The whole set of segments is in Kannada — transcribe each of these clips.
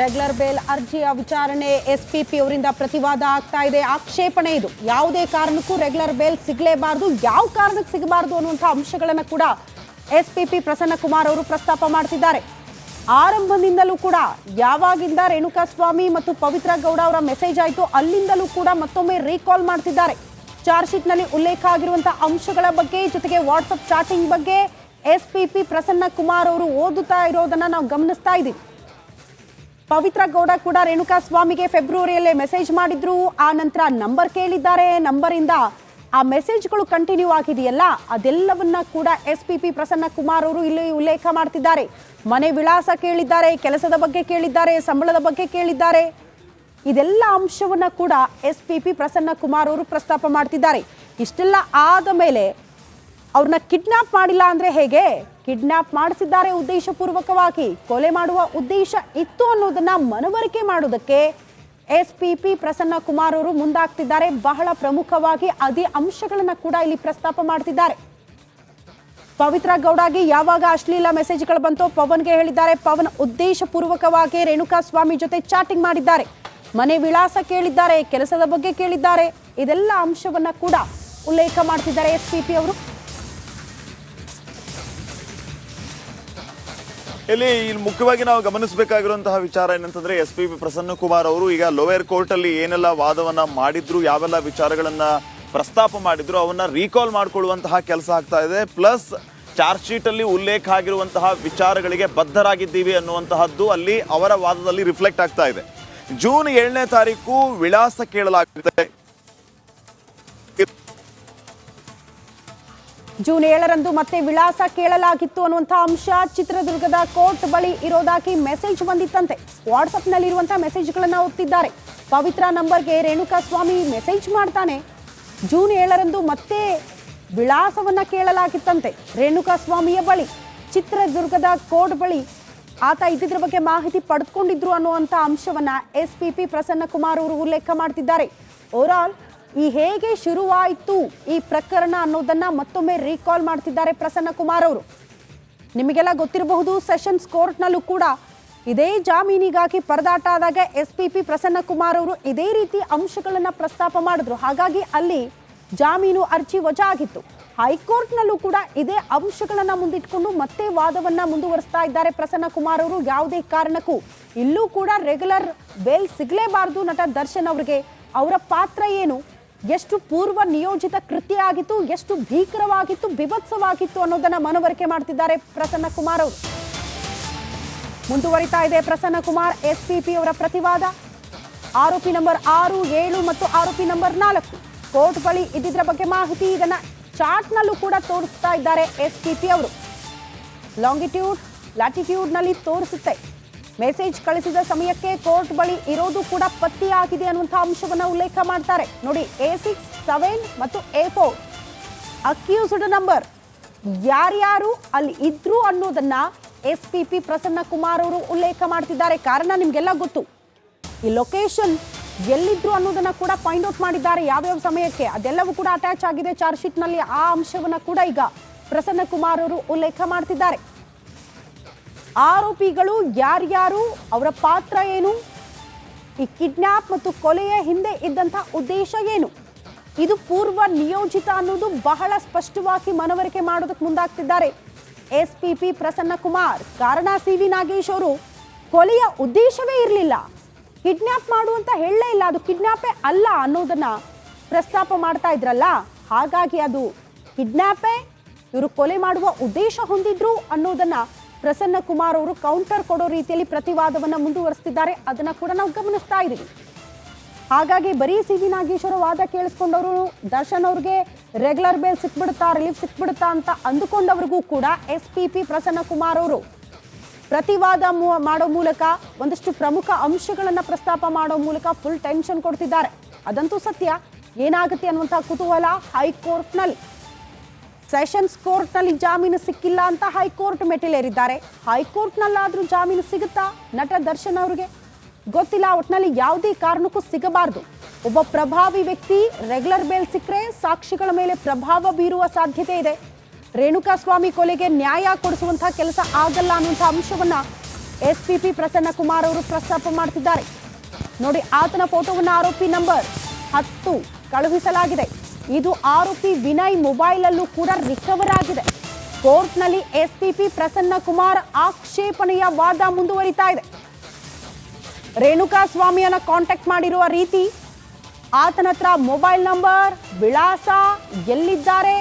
ರೆಗ್ಯುಲರ್ ಬೇಲ್ ಅರ್ಜಿಯ ವಿಚಾರಣೆ ಎಸ್ ಪಿ ಪಿ ಅವರಿಂದ ಪ್ರತಿವಾದ ಆಗ್ತಾ ಇದೆ. ಆಕ್ಷೇಪಣೆ ಇದು. ಯಾವುದೇ ಕಾರಣಕ್ಕೂ ರೆಗ್ಯುಲರ್ ಬೇಲ್ ಸಿಗಲೇಬಾರದು. ಯಾವ ಕಾರಣಕ್ಕೆ ಸಿಗಬಾರದು ಅನ್ನುವಂಥ ಅಂಶಗಳನ್ನು ಕೂಡ ಎಸ್ ಪಿ ಪ್ರಸನ್ನ ಕುಮಾರ್ ಅವರು ಪ್ರಸ್ತಾಪ ಮಾಡ್ತಿದ್ದಾರೆ. ಆರಂಭದಿಂದಲೂ ಕೂಡ ಯಾವಾಗಿಂದ ರೇಣುಕಾಸ್ವಾಮಿ ಮತ್ತು ಪವಿತ್ರ ಗೌಡ ಅವರ ಮೆಸೇಜ್ ಆಯಿತು ಅಲ್ಲಿಂದಲೂ ಕೂಡ ಮತ್ತೊಮ್ಮೆ ರೀಕಾಲ್ ಮಾಡ್ತಿದ್ದಾರೆ. ಚಾರ್ಜ್ ಶೀಟ್ನಲ್ಲಿ ಉಲ್ಲೇಖ ಆಗಿರುವಂಥ ಅಂಶಗಳ ಬಗ್ಗೆ, ಜೊತೆಗೆ ವಾಟ್ಸಪ್ ಚಾಟಿಂಗ್ ಬಗ್ಗೆ ಎಸ್ ಪಿ ಪ್ರಸನ್ನ ಕುಮಾರ್ ಅವರು ಓದುತ್ತಾ ಇರೋದನ್ನ ನಾವು ಗಮನಿಸ್ತಾ ಇದ್ದೀವಿ. ಪವಿತ್ರ ಗೌಡ ಕೂಡ ರೇಣುಕಾ ಸ್ವಾಮಿಗೆ ಫೆಬ್ರವರಿಯಲ್ಲೇ ಮೆಸೇಜ್ ಮಾಡಿದ್ರು. ಆ ನಂತರ ನಂಬರ್ ಕೇಳಿದ್ದಾರೆ. ನಂಬರಿಂದ ಆ ಮೆಸೇಜ್ಗಳು ಕಂಟಿನ್ಯೂ ಆಗಿದೆಯಲ್ಲ, ಅದೆಲ್ಲವನ್ನ ಕೂಡ S P P Prasanna Kumar ಅವರು ಇಲ್ಲಿ ಉಲ್ಲೇಖ ಮಾಡ್ತಿದ್ದಾರೆ. ಮನೆ ವಿಳಾಸ ಕೇಳಿದ್ದಾರೆ, ಕೆಲಸದ ಬಗ್ಗೆ ಕೇಳಿದ್ದಾರೆ, ಸಂಬಳದ ಬಗ್ಗೆ ಕೇಳಿದ್ದಾರೆ. ಇದೆಲ್ಲ ಅಂಶವನ್ನ ಕೂಡ S P P Prasanna Kumar ಅವರು ಪ್ರಸ್ತಾಪ ಮಾಡ್ತಿದ್ದಾರೆ. ಇಷ್ಟೆಲ್ಲ ಆದ ಮೇಲೆ ಅವ್ರನ್ನ ಕಿಡ್ನಾಪ್ ಮಾಡಿಲ್ಲ ಅಂದ್ರೆ ಹೇಗೆ? ಕಿಡ್ನಾಪ್ ಮಾಡಿಸಿದ್ದಾರೆ ಉದ್ದೇಶಪೂರ್ವಕವಾಗಿ. ಕೊಲೆ ಮಾಡುವ ಉದ್ದೇಶ ಇತ್ತು ಅನ್ನೋದನ್ನ ಮನವರಿಕೆ ಮಾಡೋದಕ್ಕೆ S P P Prasanna Kumar ಅವರು ಮುಂದಾಗ್ತಿದ್ದಾರೆ. ಬಹಳ ಪ್ರಮುಖವಾಗಿ ಅದೇ ಅಂಶಗಳನ್ನ ಕೂಡ ಇಲ್ಲಿ ಪ್ರಸ್ತಾಪ ಮಾಡ್ತಿದ್ದಾರೆ. ಪವಿತ್ರ ಗೌಡಗೆ ಯಾವಾಗ ಅಶ್ಲೀಲ ಮೆಸೇಜ್ಗಳು ಬಂತೋ ಪವನ್ಗೆ ಹೇಳಿದ್ದಾರೆ. ಪವನ್ ಉದ್ದೇಶಪೂರ್ವಕವಾಗಿ ರೇಣುಕಾ ಸ್ವಾಮಿ ಜೊತೆ ಚಾಟಿಂಗ್ ಮಾಡಿದ್ದಾರೆ. ಮನೆ ವಿಳಾಸ ಕೇಳಿದ್ದಾರೆ, ಕೆಲಸದ ಬಗ್ಗೆ ಕೇಳಿದ್ದಾರೆ. ಇದೆಲ್ಲ ಅಂಶವನ್ನ ಕೂಡ ಉಲ್ಲೇಖ ಮಾಡ್ತಿದ್ದಾರೆ ಎಸ್ ಪಿ ಪಿ ಅವರು. ಇಲ್ಲಿ ಇಲ್ಲಿ ಮುಖ್ಯವಾಗಿ ನಾವು ಗಮನಿಸಬೇಕಾಗಿರುವಂತಹ ವಿಚಾರ ಏನಂತಂದ್ರೆ ಎಸ್ ಪಿ ಪ್ರಸನ್ನ ಕುಮಾರ್ ಅವರು ಈಗ ಲೋಯರ್ ಕೋರ್ಟ್ ಅಲ್ಲಿ ಏನೆಲ್ಲ ವಾದವನ್ನ ಮಾಡಿದ್ರು, ಯಾವೆಲ್ಲ ವಿಚಾರಗಳನ್ನ ಪ್ರಸ್ತಾಪ ಮಾಡಿದ್ರು, ಅವನ್ನ ರೀಕಾಲ್ ಮಾಡಿಕೊಳ್ಳುವಂತಹ ಕೆಲಸ ಆಗ್ತಾ ಇದೆ. ಪ್ಲಸ್ ಚಾರ್ಜ್ ಶೀಟ್ ಅಲ್ಲಿ ಉಲ್ಲೇಖ ಆಗಿರುವಂತಹ ವಿಚಾರಗಳಿಗೆ ಬದ್ಧರಾಗಿದ್ದೀವಿ ಅನ್ನುವಂತಹದ್ದು ಅಲ್ಲಿ ಅವರ ವಾದದಲ್ಲಿ ರಿಫ್ಲೆಕ್ಟ್ ಆಗ್ತಾ ಇದೆ. ಜೂನ್ ಏಳನೇ ತಾರೀಕು ವಿಳಾಸ ಕೇಳಲಾಗಿದೆ ಜೂನ್ ಏಳರಂದು ಮತ್ತೆ ವಿಳಾಸ ಕೇಳಲಾಗಿತ್ತು ಅನ್ನುವಂಥ ಅಂಶ ಚಿತ್ರದುರ್ಗದ ಕೋರ್ಟ್ ಬಳಿ ಇರೋದಾಗಿ ಮೆಸೇಜ್ ಬಂದಿತ್ತಂತೆ. ಇರುವಂತಹ ಮೆಸೇಜ್ಗಳನ್ನ ಓದ್ತಿದ್ದಾರೆ ಪವಿತ್ರ ನಂಬರ್ಗೆ ರೇಣುಕಾ ಸ್ವಾಮಿ ಮೆಸೇಜ್ ಮಾಡ್ತಾನೆ. ಜೂನ್ ಏಳರಂದು ಮತ್ತೆ ವಿಳಾಸವನ್ನ ಕೇಳಲಾಗಿತ್ತಂತೆ ರೇಣುಕಾ ಸ್ವಾಮಿಯ ಬಳಿ. ಚಿತ್ರದುರ್ಗದ ಕೋರ್ಟ್ ಬಳಿ ಆತ ಇದ್ದಿದ್ರ ಬಗ್ಗೆ ಮಾಹಿತಿ ಪಡೆದುಕೊಂಡಿದ್ರು ಅನ್ನುವಂಥ ಅಂಶವನ್ನ ಎಸ್ ಪಿ ಪ್ರಸನ್ನ ಕುಮಾರ್ ಅವರು ಉಲ್ಲೇಖ ಮಾಡ್ತಿದ್ದಾರೆ. ಓವರಾಲ್ ಈ ಹೇಗೆ ಶುರುವಾಯಿತು ಈ ಪ್ರಕರಣ ಅನ್ನೋದನ್ನ ಮತ್ತೊಮ್ಮೆ ರೀಕಾಲ್ ಮಾಡ್ತಿದ್ದಾರೆ ಪ್ರಸನ್ನ ಕುಮಾರ್ ಅವರು. ನಿಮಗೆಲ್ಲ ಗೊತ್ತಿರಬಹುದು ಸೆಷನ್ಸ್ ಕೋರ್ಟ್ನಲ್ಲೂ ಕೂಡ ಇದೇ ಜಾಮೀನಿಗಾಗಿ ಪರದಾಟ ಆದಾಗ S P P Prasanna Kumar ಅವರು ಇದೇ ರೀತಿ ಅಂಶಗಳನ್ನು ಪ್ರಸ್ತಾಪ ಮಾಡಿದ್ರು. ಹಾಗಾಗಿ ಅಲ್ಲಿ ಜಾಮೀನು ಅರ್ಜಿ ವಜಾ ಆಗಿತ್ತು ಹೈಕೋರ್ಟ್ನಲ್ಲೂ ಕೂಡ ಇದೇ ಅಂಶಗಳನ್ನು ಮುಂದಿಟ್ಕೊಂಡು ಮತ್ತೆ ವಾದವನ್ನ ಮುಂದುವರಿಸ್ತಾ ಇದ್ದಾರೆ ಪ್ರಸನ್ನ ಕುಮಾರ್ ಅವರು. ಯಾವುದೇ ಕಾರಣಕ್ಕೂ ಇಲ್ಲೂ ಕೂಡ ರೆಗ್ಯುಲರ್ ಬೇಲ್ ಸಿಗಲೇಬಾರದು ನಟ ದರ್ಶನ್ ಅವರಿಗೆ. ಅವರ ಪಾತ್ರ ಏನು? ಎಷ್ಟು ಪೂರ್ವ ನಿಯೋಜಿತ ಕೃತ್ಯ ಆಗಿತ್ತು ಎಷ್ಟು ಭೀಕರವಾಗಿತ್ತು, ಬಿಭತ್ಸವಾಗಿತ್ತು ಅನ್ನೋದನ್ನ ಮನವರಿಕೆ ಮಾಡ್ತಿದ್ದಾರೆ ಪ್ರಸನ್ನ ಕುಮಾರ್ ಅವರು. ಮುಂದುವರಿತಾ ಇದೆ ಪ್ರಸನ್ನ ಕುಮಾರ್ ಎಸ್ಪಿಪಿ ಅವರ ಪ್ರತಿವಾದ. ಆರೋಪಿ ನಂಬರ್ ಆರು, ಏಳು ಮತ್ತು ಆರೋಪಿ ನಂಬರ್ ನಾಲ್ಕು. ಕೋರ್ಟ್ ಬಳಿ ಇದ್ದಿದ್ರ ಬಗ್ಗೆ ಮಾಹಿತಿ ಇದನ್ನ ಚಾರ್ಟ್ನಲ್ಲೂ ಕೂಡ ತೋರಿಸ್ತಾ ಇದ್ದಾರೆ ಎಸ್ಪಿಪಿ ಅವರು. ಲಾಂಗಿಟ್ಯೂಡ್ ಲ್ಯಾಟಿಟ್ಯೂಡ್ನಲ್ಲಿ ತೋರಿಸುತ್ತೆ. ಮೆಸೇಜ್ ಕಳಿಸಿದ ಸಮಯಕ್ಕೆ ಕೋರ್ಟ್ ಬಳಿ ಇರೋದು ಕೂಡ ಪತ್ತೆಯಾಗಿದೆ ಅನ್ನುವಂಥ ಅಂಶವನ್ನ ಉಲ್ಲೇಖ ಮಾಡ್ತಾರೆ. ನೋಡಿ, ಎ ಸಿಕ್ಸ್ ಸೆವೆನ್ ಮತ್ತು ಎ ಫೋರ್ ಅಕ್ಯೂಸ್ಡ್ ನಂಬರ್ ಯಾರ್ಯಾರು ಅಲ್ಲಿ ಇದ್ರು ಅನ್ನೋದನ್ನ S P P Prasanna Kumar ಅವರು ಉಲ್ಲೇಖ ಮಾಡ್ತಿದ್ದಾರೆ. ಕಾರಣ ನಿಮ್ಗೆಲ್ಲ ಗೊತ್ತು. ಈ ಲೊಕೇಶನ್ ಎಲ್ಲಿದ್ರು ಅನ್ನೋದನ್ನ ಕೂಡ ಫೈಂಡ್ ಔಟ್ ಮಾಡಿದ್ದಾರೆ ಯಾವ್ಯಾವ ಸಮಯಕ್ಕೆ. ಅದೆಲ್ಲವೂ ಕೂಡ ಅಟ್ಯಾಚ್ ಆಗಿದೆ ಚಾರ್ಜ್ ಶೀಟ್ನಲ್ಲಿ ಆ ಅಂಶವನ್ನ ಕೂಡ ಈಗ ಪ್ರಸನ್ನ ಕುಮಾರ್ ಅವರು ಉಲ್ಲೇಖ ಮಾಡ್ತಿದ್ದಾರೆ. ಆರೋಪಿಗಳು ಯಾರ್ಯಾರು, ಅವರ ಪಾತ್ರ ಏನು, ಈ ಕಿಡ್ನಾಪ್ ಮತ್ತು ಕೊಲೆಯ ಹಿಂದೆ ಇದ್ದಂಥ ಉದ್ದೇಶ ಏನು? ಇದು ಪೂರ್ವ ನಿಯೋಜಿತ ಅನ್ನೋದು ಬಹಳ ಸ್ಪಷ್ಟವಾಗಿ ಮನವರಿಕೆ ಮಾಡೋದಕ್ಕೆ ಮುಂದಾಗ್ತಿದ್ದಾರೆ. S P P Prasanna Kumar ಕಾರಣ ಸಿ. ವಿ. ನಾಗೇಶ್ ಅವರು, ಕೊಲೆಯ ಉದ್ದೇಶವೇ ಇರಲಿಲ್ಲ. ಕಿಡ್ನಾಪ್ ಮಾಡುವಂತ ಹೇಳಲೇ ಇಲ್ಲ. ಅದು ಕಿಡ್ನ್ಯಾಪೇ ಅಲ್ಲ ಅನ್ನೋದನ್ನ ಪ್ರಸ್ತಾಪ ಮಾಡ್ತಾ ಇದ್ರಲ್ಲ? ಹಾಗಾಗಿ ಅದು ಕಿಡ್ನ್ಯಾಪೇ ಇವರು ಕೊಲೆ ಮಾಡುವ ಉದ್ದೇಶ ಹೊಂದಿದ್ರು ಅನ್ನೋದನ್ನ ಪ್ರಸನ್ನ ಕುಮಾರ್ ಅವರು ಕೌಂಟರ್ ಕೊಡೋ ರೀತಿಯಲ್ಲಿ ಪ್ರತಿವಾದವನ್ನು ಮುಂದುವರಿಸ್ತಿದ್ದಾರೆ. ಅದನ್ನು ಕೂಡ ನಾವು ಗಮನಿಸ್ತಾ ಇದ್ದೀವಿ. ಹಾಗಾಗಿ ಬರೀ ಸಿ ವಿ ನಾಗೇಶ್ವರ ವಾದ ಕೇಳಿಸ್ಕೊಂಡವರು ದರ್ಶನ್ ಅವ್ರಿಗೆ ರೆಗ್ಯುಲರ್ ಬೇಲ್ ಸಿಕ್ಬಿಡುತ್ತಾ ರಿಲೀಫ್ ಸಿಕ್ಬಿಡುತ್ತಾ ಅಂತ ಅಂದುಕೊಂಡವ್ರಿಗೂ ಕೂಡ S P P Prasanna Kumar ಅವರು ಪ್ರತಿವಾದ ಮಾಡೋ ಮೂಲಕ ಒಂದಷ್ಟು ಪ್ರಮುಖ ಅಂಶಗಳನ್ನು ಪ್ರಸ್ತಾಪ ಮಾಡೋ ಮೂಲಕ ಫುಲ್ ಟೆನ್ಷನ್ ಕೊಡ್ತಿದ್ದಾರೆ. ಅದಂತೂ ಸತ್ಯ. ಏನಾಗುತ್ತೆ ಅನ್ನುವಂಥ ಕುತೂಹಲ ಹೈಕೋರ್ಟ್ನಲ್ಲಿ. ಸೆಷನ್ಸ್ ಕೋರ್ಟ್ನಲ್ಲಿ ಜಾಮೀನು ಸಿಕ್ಕಿಲ್ಲ ಅಂತ ಹೈಕೋರ್ಟ್ ಮೆಟ್ಟಿಲೇರಿದ್ದಾರೆ. ಹೈಕೋರ್ಟ್ನಲ್ಲಾದರೂ ಜಾಮೀನು ಸಿಗುತ್ತಾ? ನಟ ದರ್ಶನ್ ಅವರಿಗೆ? ಗೊತ್ತಿಲ್ಲ, ಒಟ್ನಲ್ಲಿ ಯಾವುದೇ ಕಾರಣಕ್ಕೂ ಸಿಗಬಾರ್ದು. ಒಬ್ಬ ಪ್ರಭಾವಿ ವ್ಯಕ್ತಿ ರೆಗ್ಯುಲರ್ ಬೇಲ್ ಸಿಕ್ಕರೆ ಸಾಕ್ಷಿಗಳ ಮೇಲೆ ಪ್ರಭಾವ ಬೀರುವ ಸಾಧ್ಯತೆ ಇದೆ. ರೇಣುಕಾ ಸ್ವಾಮಿ ಕೊಲೆಗೆ ನ್ಯಾಯ ಕೊಡಿಸುವಂತಹ ಕೆಲಸ ಆಗಲ್ಲ ಅನ್ನುವಂಥ ಅಂಶವನ್ನ S P P Prasanna Kumar ಅವರು ಪ್ರಸ್ತಾಪ ಮಾಡ್ತಿದ್ದಾರೆ. ನೋಡಿ, ಆತನ ಫೋಟೋವನ್ನು ಆರೋಪಿ ನಂಬರ್ ಹತ್ತು ಕಳುಹಿಸಲಾಗಿದೆ. ಇದು ಆರೋಪಿ ವಿನಯ್ ಮೊಬೈಲಲ್ಲೂ ಕೂಡ ರಿಕವರ್ ಆಗಿದೆ. ಕೋರ್ಟ್ನಲ್ಲಿ ಎಸ್ಪಿಪಿ ಪ್ರಸನ್ನ ಕುಮಾರ್ ಆಕ್ಷೇಪಣೆಯ ವಾದ ಮುಂದುವರಿತಾ ಇದೆ. ರೇಣುಕಾ ಸ್ವಾಮಿಯನ್ನ ಕಾಂಟ್ಯಾಕ್ಟ್ ಮಾಡಿರುವ ರೀತಿ ಆತನ ಹತ್ರ ಮೊಬೈಲ್ ನಂಬರ್, ವಿಳಾಸ, ಎಲ್ಲಿದ್ದಾರೆ,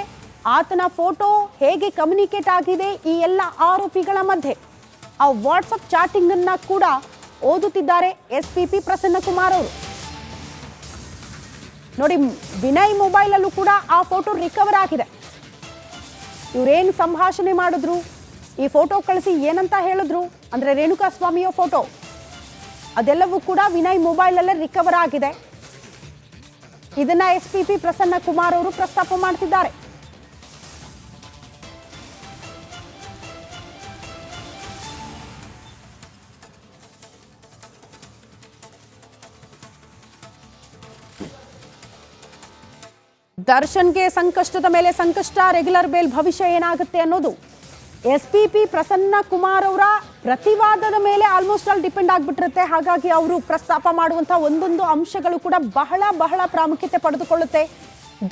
ಆತನ ಫೋಟೋ ಹೇಗೆ ಕಮ್ಯುನಿಕೇಟ್ ಆಗಿದೆ ಈ ಎಲ್ಲ ಆರೋಪಿಗಳ ಮಧ್ಯೆ. ಆ ವಾಟ್ಸಪ್ ಚಾಟಿಂಗ್ ಅನ್ನ ಕೂಡ ಓದುತ್ತಿದ್ದಾರೆ S P P Prasanna Kumar ಅವರು. ನೋಡಿ, ವಿನಯ್ ಮೊಬೈಲಲ್ಲೂ ಕೂಡ ಆ ಫೋಟೋ ರಿಕವರ್ ಆಗಿದೆ. ಇವರೇನು ಸಂಭಾಷಣೆ ಮಾಡಿದ್ರು? ಈ ಫೋಟೋ ಕಳಿಸಿ ಏನಂತ ಹೇಳಿದ್ರು? ಅಂದ್ರೆ ರೇಣುಕಾ ಸ್ವಾಮಿಯ ಫೋಟೋ? ಅದೆಲ್ಲವೂ ಕೂಡ ವಿನಯ್ ಮೊಬೈಲಲ್ಲೇ ರಿಕವರ್ ಆಗಿದೆ. ಇದನ್ನ S P P Prasanna Kumar ಅವರು ಪ್ರಸ್ತಾಪ ಮಾಡ್ತಿದ್ದಾರೆ. ದರ್ಶನ್ಗೆ ಸಂಕಷ್ಟದ ಮೇಲೆ ಸಂಕಷ್ಟ, ರೆಗ್ಯುಲರ್ ಬೇಲ್ ಭವಿಷ್ಯ ಏನಾಗುತ್ತೆ ಅನ್ನೋದು. S P P Prasanna Kumar ಅವರ ಪ್ರತಿವಾದದ ಮೇಲೆ ಆಲ್ಮೋಸ್ಟ್ ಆಲ್ ಡಿಪೆಂಡ್ ಆಗಿಬಿಟ್ಟಿರುತ್ತೆ. ಹಾಗಾಗಿ ಅವರು ಪ್ರಸ್ತಾಪ ಮಾಡುವಂಥ ಒಂದೊಂದು ಅಂಶಗಳು ಕೂಡ ಬಹಳ ಬಹಳ ಪ್ರಾಮುಖ್ಯತೆ ಪಡೆದುಕೊಳ್ಳುತ್ತೆ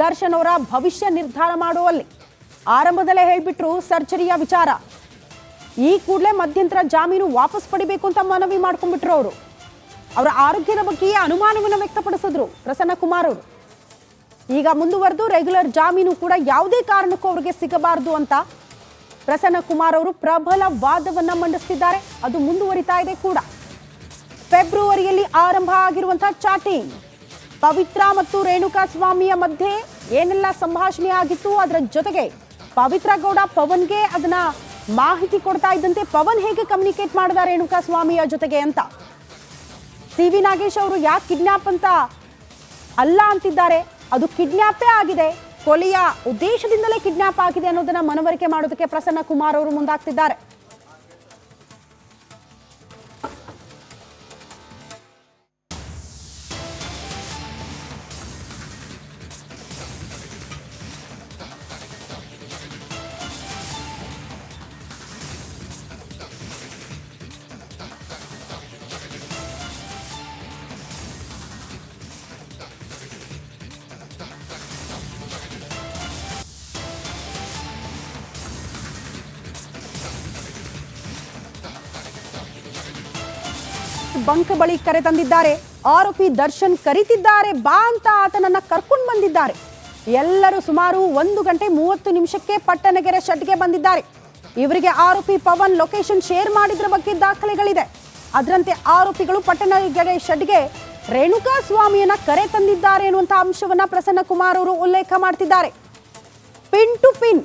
ದರ್ಶನ್ ಅವರ ಭವಿಷ್ಯ ನಿರ್ಧಾರ ಮಾಡುವಲ್ಲಿ. ಆರಂಭದಲ್ಲೇ ಹೇಳಿಬಿಟ್ರು ಸರ್ಜರಿಯ ವಿಚಾರ. ಈ ಕೂಡಲೇ ಮಧ್ಯಂತರ ಜಾಮೀನು ವಾಪಸ್ ಪಡಿಬೇಕು ಅಂತ ಮನವಿ ಮಾಡ್ಕೊಂಡ್ಬಿಟ್ರು ಅವರು. ಅವರ ಆರೋಗ್ಯದ ಬಗ್ಗೆ ಅನುಮಾನವನ್ನು ವ್ಯಕ್ತಪಡಿಸಿದ್ರು ಪ್ರಸನ್ನ ಕುಮಾರ್ ಅವರು. ಈಗ ಮುಂದುವರೆದು ರೆಗ್ಯುಲರ್ ಜಾಮೀನು ಕೂಡ ಯಾವುದೇ ಕಾರಣಕ್ಕೂ ಅವರಿಗೆ ಸಿಗಬಾರದು ಅಂತ ಪ್ರಸನ್ನ ಕುಮಾರ್ ಅವರು ಪ್ರಬಲ ವಾದವನ್ನ ಮಂಡಿಸ್ತಿದ್ದಾರೆ. ಅದು ಮುಂದುವರಿತಾ ಇದೆ ಕೂಡ. ಫೆಬ್ರವರಿಯಲ್ಲಿ ಆರಂಭ ಆಗಿರುವಂತಹ ಚಾಟಿಂಗ್ ಪವಿತ್ರ ಮತ್ತು ರೇಣುಕಾ ಸ್ವಾಮಿಯ ಮಧ್ಯೆ ಏನೆಲ್ಲ ಸಂಭಾಷಣೆ ಆಗಿತ್ತು, ಅದರ ಜೊತೆಗೆ ಪವಿತ್ರ ಗೌಡ ಪವನ್ಗೆ ಅದನ್ನ ಮಾಹಿತಿ ಕೊಡ್ತಾ ಇದ್ದಂತೆ ಪವನ್ ಹೇಗೆ ಕಮ್ಯುನಿಕೇಟ್ ಮಾಡಿದ ರೇಣುಕಾ ಸ್ವಾಮಿಯ ಜೊತೆಗೆ ಅಂತ. ಸಿ ವಿ ನಾಗೇಶ್ ಅವರು ಯಾಕೆ ಕಿಡ್ನಾಪ್ ಅಂತ ಅಲ್ಲ ಅಂತಿದ್ದಾರೆ. ಅದು ಕಿಡ್ನ್ಯಾಪೇ ಆಗಿದೆ. ಕೊಲೆಯ ಉದ್ದೇಶದಿಂದಲೇ ಕಿಡ್ನಾಪ್ ಆಗಿದೆ ಅನ್ನೋದನ್ನ ಮನವರಿಕೆ ಮಾಡೋದಕ್ಕೆ ಪ್ರಸನ್ನ ಕುಮಾರ್ ಅವರು ಮುಂದಾಗ್ತಿದ್ದಾರೆ. ಬಂಕ್ ಬಳಿ ಕರೆ ತಂದಿದ್ದಾರೆ. ಆರೋಪಿ ದರ್ಶನ್ ಕರೀತಿದ್ದಾರೆ, ಬಾ ಅಂತ ಆತನನ್ನ ಕರ್ಕೊಂಡು ಬಂದಿದ್ದಾರೆ. ಎಲ್ಲರೂ ಸುಮಾರು ಒಂದು ಗಂಟೆ ಮೂವತ್ತು ನಿಮಿಷಕ್ಕೆ ಪಟ್ಟಣಗೆರೆ ಶೆಡ್ಗೆ ಬಂದಿದ್ದಾರೆ. ಇವರಿಗೆ ಆರೋಪಿ ಪವನ್ ಲೊಕೇಶನ್ ಶೇರ್ ಮಾಡಿದ್ರ ಬಗ್ಗೆ ದಾಖಲೆಗಳಿದೆ. ಅದರಂತೆ ಆರೋಪಿಗಳು ಪಟ್ಟಣಗೆರೆ ಶೆಡ್ಗೆ ರೇಣುಕಾ ಸ್ವಾಮಿಯನ್ನ ಕರೆ ತಂದಿದ್ದಾರೆ ಎನ್ನುವಂತಹ ಅಂಶವನ್ನ ಪ್ರಸನ್ನ ಕುಮಾರ್ ಅವರು ಉಲ್ಲೇಖ ಮಾಡ್ತಿದ್ದಾರೆ. Pin to pin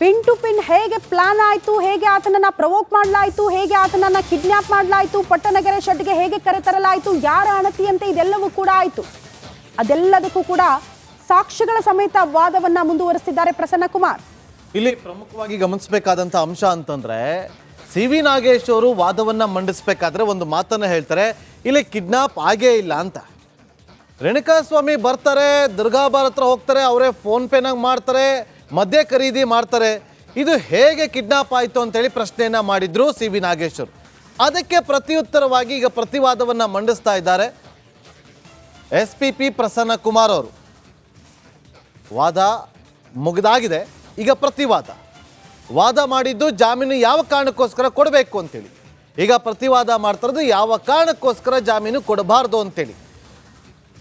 pin to pin ಹೇಗೆ ಪ್ಲಾನ್ ಆಯಿತು, ಹೇಗೆ ಆತನನ್ನ ಪ್ರವೋಕ್ ಮಾಡಲಾಯಿತು, ಹೇಗೆ ಆತನನ್ನ ಕಿಡ್ನಾಪ್ ಮಾಡಲಾಯಿತು ಪಟ್ಟಣಗೆರೆ ಶೆಡ್ಗೆ ಹೇಗೆ ಕರೆತರಲಾಯಿತು ಯಾರ ಅಣತಿಯಂತೆ ಇದೆಲ್ಲವೂ ಕೂಡ ಆಯಿತು. ಅದೆಲ್ಲದಕ್ಕೂ ಕೂಡ ಸಾಕ್ಷ್ಯಗಳ ಸಮೇತ ವಾದವನ್ನ ಮುಂದುವರಿಸಿದ್ದಾರೆ ಪ್ರಸನ್ನ ಕುಮಾರ್ ಇಲ್ಲಿ ಪ್ರಮುಖವಾಗಿ ಗಮನಿಸಬೇಕಾದಂಥ ಅಂಶ ಅಂತಂದ್ರೆ ಸಿ ವಿ ನಾಗೇಶ್ ಅವರು ವಾದವನ್ನ ಮಂಡಿಸಬೇಕಾದ್ರೆ ಒಂದು ಮಾತನ್ನ ಹೇಳ್ತಾರೆ, ಇಲ್ಲಿ ಕಿಡ್ನಾಪ್ ಆಗೇ ಇಲ್ಲ ಅಂತ. ರೇಣುಕಾ ಸ್ವಾಮಿ ಬರ್ತಾರೆ, ದುರ್ಗಾಬಾರ್ ಹತ್ರ ಹೋಗ್ತಾರೆ, ಅವರೇ ಫೋನ್ ಪೇನಾಗ ಮಾಡ್ತಾರೆ ಮದ್ಯ ಖರೀದಿ ಮಾಡ್ತಾರೆ. ಇದು ಹೇಗೆ ಕಿಡ್ನಾಪ್ ಆಯಿತು ಅಂತೇಳಿ ಪ್ರಶ್ನೆಯನ್ನ ಮಾಡಿದ್ರು ಸಿ ವಿ ನಾಗೇಶ್ವರ್ ಅದಕ್ಕೆ ಪ್ರತಿಯುತ್ತರವಾಗಿ ಈಗ ಪ್ರತಿವಾದವನ್ನ ಮಂಡಿಸ್ತಾ ಇದ್ದಾರೆ S P P Prasanna Kumar ಅವರು. ವಾದ ಮುಗಿದಾಗಿದೆ. ಈಗ ಪ್ರತಿವಾದ. ವಾದ ಮಾಡಿದ್ದು ಜಾಮೀನು ಯಾವ ಕಾರಣಕ್ಕೋಸ್ಕರ ಕೊಡಬೇಕು ಅಂತೇಳಿ. ಈಗ ಪ್ರತಿವಾದ ಮಾಡ್ತಿರೋದು ಯಾವ ಕಾರಣಕ್ಕೋಸ್ಕರ ಜಾಮೀನು ಕೊಡಬಾರ್ದು ಅಂತೇಳಿ.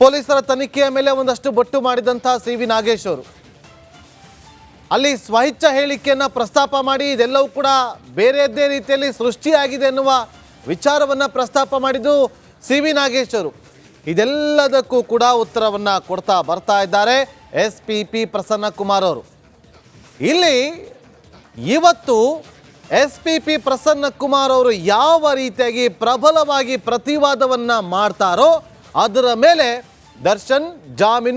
ಪೊಲೀಸರ ತನಿಖೆಯ ಮೇಲೆ ಒಂದಷ್ಟು ಬೊಟ್ಟು ಮಾಡಿದಂತಹ ಸಿ ವಿ ನಾಗೇಶ್ ಅವರು ಅಲ್ಲಿ ಸ್ವಇಚ್ಛ ಹೇಳಿಕೆಯನ್ನು ಪ್ರಸ್ತಾಪ ಮಾಡಿ ಇದೆಲ್ಲವೂ ಕೂಡ ಬೇರೆಯದ್ದೇ ರೀತಿಯಲ್ಲಿ ಸೃಷ್ಟಿಯಾಗಿದೆ ಎನ್ನುವ ವಿಚಾರವನ್ನು ಪ್ರಸ್ತಾಪ ಮಾಡಿದ್ದು ಸಿ ವಿ ನಾಗೇಶ್ ಅವರು ಇದೆಲ್ಲದಕ್ಕೂ ಕೂಡ ಉತ್ತರವನ್ನು ಕೊಡ್ತಾ ಬರ್ತಾ ಇದ್ದಾರೆ S P P Prasanna Kumar ಅವರು. ಇಲ್ಲಿ ಇವತ್ತು S P P Prasanna Kumar ಅವರು ಯಾವ ರೀತಿಯಾಗಿ ಪ್ರಬಲವಾಗಿ ಪ್ರತಿವಾದವನ್ನು ಮಾಡ್ತಾರೋ ಅದರ ಮೇಲೆ ದರ್ಶನ್ ಜಾಮೀನು